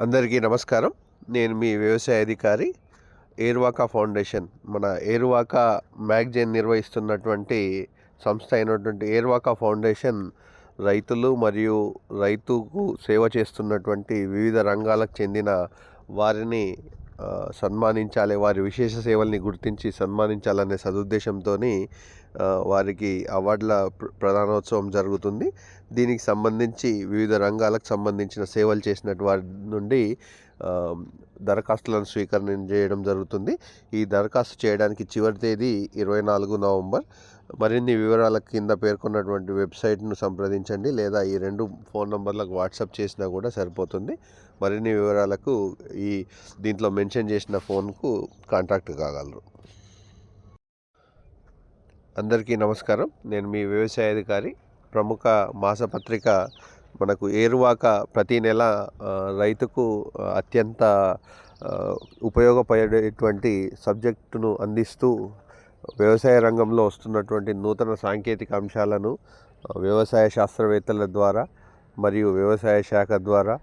అందరికీ నమస్కారం. నేను మీ వ్యవసాయ అధికారి ఏర్వాకా ఫౌండేషన్. మన ఏర్వాకా మ్యాగజైన్ నిర్వహిస్తున్నటువంటి సంస్థ అయినటువంటి ఏర్వాకా ఫౌండేషన్ రైతులు మరియు రైతుకు సేవ చేస్తున్నటువంటి వివిధ రంగాలకు చెందిన వారిని సన్మానించాలి వారి విశేష సేవల్ని గుర్తించి సన్మానించాలనే సదుద్దేశంతో వారికి అవార్డుల ప్ర- ప్రధానోత్సవం జరుగుతుంది. దీనికి సంబంధించి వివిధ రంగాలకు సంబంధించిన సేవలు చేసినటువంటి వారి నుండి దరఖాస్తులను స్వీకరణ చేయడం జరుగుతుంది. ఈ దరఖాస్తు చేయడానికి చివరి తేదీ ఇరవై నాలుగు నవంబర్. మరిన్ని వివరాల కింద పేర్కొన్నటువంటి వెబ్సైట్ను సంప్రదించండి లేదా ఈ రెండు ఫోన్ నంబర్లకు వాట్సాప్ చేసినా కూడా సరిపోతుంది. మరిన్ని వివరాలకు ఈ దీంట్లో మెన్షన్ చేసిన ఫోన్కు కాంటాక్ట్ కాగలరు. అందరికీ నమస్కారం. నేను మీ వ్యవసాయ అధికారి ప్రముఖ మాసపత్రిక మనకు ఏరువాక ప్రతి నెల రైతుకు అత్యంత ఉపయోగపడేటువంటి సబ్జెక్టును అందిస్తూ వ్యవసాయ రంగంలో వస్తున్నటువంటి నూతన సాంకేతిక అంశాలను వ్యవసాయ శాస్త్రవేత్తల ద్వారా మరియు వ్యవసాయ శాఖ ద్వారా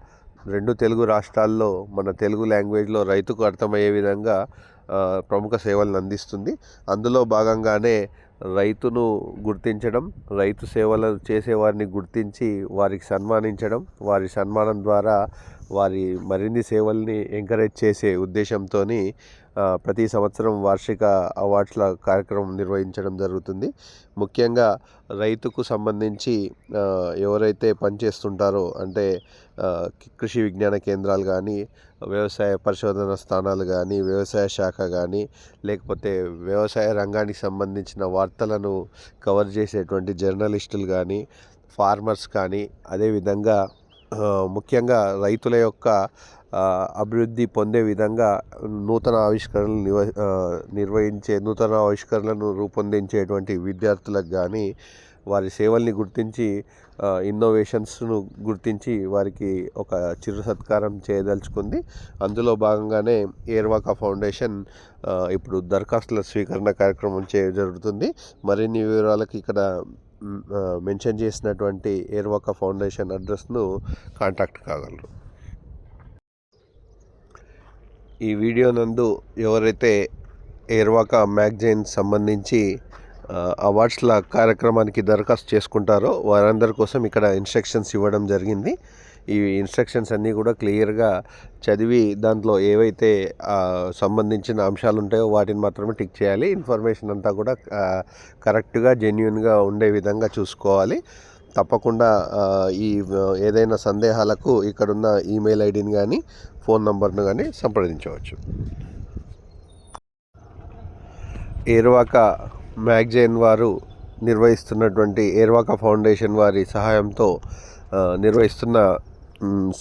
రెండు తెలుగు రాష్ట్రాల్లో మన తెలుగు లాంగ్వేజ్లో రైతుకు అర్థమయ్యే విధంగా ప్రముఖ సేవలను అందిస్తుంది. అందులో భాగంగానే రైతును గుర్తించడం రైతు సేవలు చేసేవారిని గుర్తించి వారికి సన్మానించడం వారి సన్మానం ద్వారా వారి మరిన్ని సేవల్ని ఎంకరేజ్ చేసే ఉద్దేశంతో ప్రతి సంవత్సరం వార్షిక అవార్డ్స్ల కార్యక్రమం నిర్వహించడం జరుగుతుంది. ముఖ్యంగా రైతుకు సంబంధించి ఎవరైతే పనిచేస్తుంటారో అంటే కృషి విజ్ఞాన కేంద్రాలు కానీ వ్యవసాయ పరిశోధన స్థానాలు కానీ వ్యవసాయ శాఖ కానీ లేకపోతే వ్యవసాయ రంగానికి సంబంధించిన వార్తలను కవర్ చేసేటువంటి జర్నలిస్టులు కానీ ఫార్మర్స్ కానీ అదేవిధంగా ముఖ్యంగా రైతుల యొక్క అభివృద్ధి పొందే విధంగా నూతన ఆవిష్కరణలు నివ నిర్వహించే నూతన ఆవిష్కరణలను రూపొందించేటువంటి విద్యార్థులకు కానీ వారి సేవల్ని గుర్తించి ఇన్నోవేషన్స్ను గుర్తించి వారికి ఒక చిరు సత్కారం చేయదలుచుకుంది. అందులో భాగంగానే ఏర్వాకా ఫౌండేషన్ ఇప్పుడు దరఖాస్తుల స్వీకరణ కార్యక్రమం చేయ జరుగుతుంది. మరిన్ని వివరాలకు ఇక్కడ మెన్షన్ చేసినటువంటి ఏర్వాక ఫౌండేషన్ అడ్రస్ను కాంటాక్ట్ కాగలరు. ఈ వీడియో నందు ఎవరైతే ఏర్వాక మ్యాగజైన్ సంబంధించి అవార్డ్స్ల కార్యక్రమానికి దరఖాస్తు చేసుకుంటారో వారందరి కోసం ఇక్కడ ఇన్స్ట్రక్షన్స్ ఇవ్వడం జరిగింది. ఈ ఇన్స్ట్రక్షన్స్ అన్నీ కూడా క్లియర్గా చదివి దాంట్లో ఏవైతే సంబంధించిన అంశాలు ఉంటాయో వాటిని మాత్రమే టిక్ చేయాలి. ఇన్ఫర్మేషన్ అంతా కూడా కరెక్ట్గా జెన్యున్గా ఉండే విధంగా చూసుకోవాలి. తప్పకుండా ఈ ఏదైనా సందేహాలకు ఇక్కడున్న ఈమెయిల్ ఐడిని కానీ ఫోన్ నంబర్ను కానీ సంప్రదించవచ్చు. ఏర్వాక మ్యాగజైన్ వారు నిర్వహిస్తున్నటువంటి ఏర్వాక ఫౌండేషన్ వారి సహాయంతో నిర్వహిస్తున్న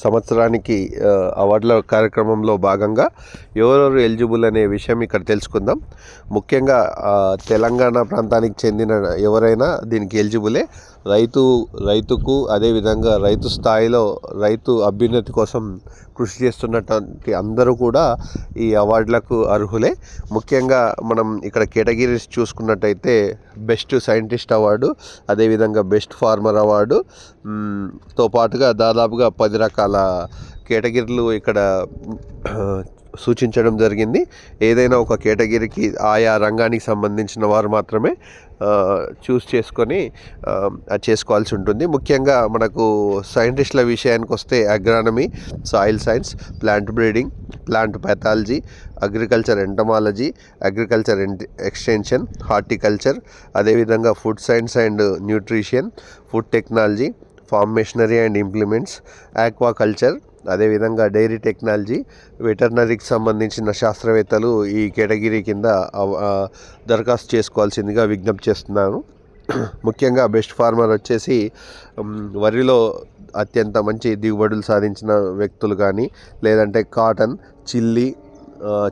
సంవత్సరానికి అవార్డుల కార్యక్రమంలో భాగంగా ఎవరెవరు ఎలిజిబుల్ అనే విషయం ఇక్కడ తెలుసుకుందాం. ముఖ్యంగా తెలంగాణ ప్రాంతానికి చెందిన ఎవరైనా దీనికి ఎలిజిబులే. రైతు రైతుకు అదేవిధంగా రైతు స్థాయిలో రైతు అభ్యున్నతి కోసం కృషి చేస్తున్నటువంటి అందరూ కూడా ఈ అవార్డులకు అర్హులే. ముఖ్యంగా మనం ఇక్కడ కేటగిరీస్ చూసుకున్నట్టయితే బెస్ట్ సైంటిస్ట్ అవార్డు అదేవిధంగా బెస్ట్ ఫార్మర్ అవార్డు తో పాటుగా దాదాపుగా పది రకాల కేటగిరీలు ఇక్కడ సూచించడం జరిగింది. ఏదైనా ఒక కేటగిరీకి ఆయా రంగానికి సంబంధించిన వారు మాత్రమే చూస్ చేసుకొని అది చేసుకోవాల్సి ఉంటుంది. ముఖ్యంగా మనకు సైంటిస్టుల విషయానికి వస్తే agronomy soil science plant breeding plant pathology agriculture entomology agriculture extension horticulture అదేవిధంగా food science and nutrition food technology farm machinery and implements aquaculture అదేవిధంగా డైరీ టెక్నాలజీ వెటర్నరీకి సంబంధించిన శాస్త్రవేత్తలు ఈ కేటగిరీ కింద దరఖాస్తు చేసుకోవాల్సిందిగా విజ్ఞప్తి చేస్తున్నాను. ముఖ్యంగా బెస్ట్ ఫార్మర్ వచ్చేసి వరిలో అత్యంత మంచి దిగుబడులు సాధించిన వ్యక్తులు కానీ లేదంటే కాటన్ చిల్లీ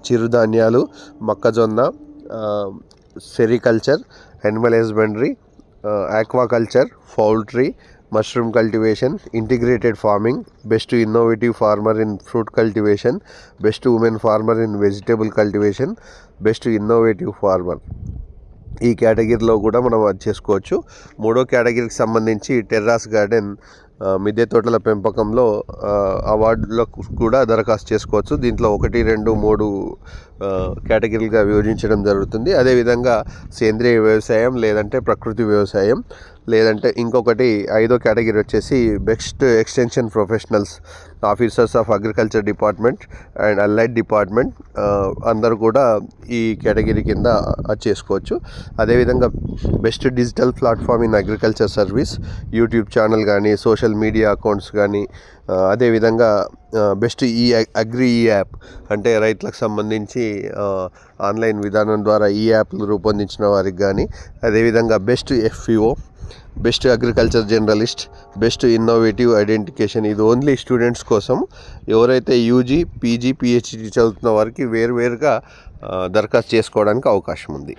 చిరుధాన్యాలు మొక్కజొన్న sericulture animal husbandry aquaculture poultry mushroom cultivation integrated farming best innovative farmer in fruit cultivation best women farmer in vegetable cultivation best innovative farmer ఈ కేటగిరీలో కూడా మనం అది చేసుకోవచ్చు. మూడో కేటగిరీకి సంబంధించి టెర్రాస్ గార్డెన్ మిద్దె తోటల పెంపకంలో అవార్డులకు కూడా దరఖాస్తు చేసుకోవచ్చు. దీంట్లో ఒకటి రెండు మూడు కేటగిరీలుగా విభజించడం జరుగుతుంది. అదేవిధంగా సేంద్రియ వ్యవసాయం లేదంటే ప్రకృతి వ్యవసాయం లేదంటే ఇంకొకటి ఐదో కేటగిరీ వచ్చేసి best extension professionals officers of agriculture department and allied department అందరూ కూడా ఈ కేటగిరీ కింద చేసుకోవచ్చు. అదేవిధంగా best digital platform in agriculture service YouTube channel కానీ సోషల్ మీడియా అకౌంట్స్ కానీ అదేవిధంగా బెస్ట్ ఈ అగ్రి ఈ యాప్ అంటే రైతులకు సంబంధించి ఆన్లైన్ విధానం ద్వారా ఈ యాప్లు రూపొందించిన వారికి కానీ అదేవిధంగా best FEO best agriculture journalist best innovative identification ఇది ఓన్లీ స్టూడెంట్స్ కోసం. ఎవరైతే యూజీ పీజీ పిహెచ్డి చదువుతున్న వారికి వేరువేరుగా దరఖాస్తు చేసుకోవడానికి అవకాశం ఉంది.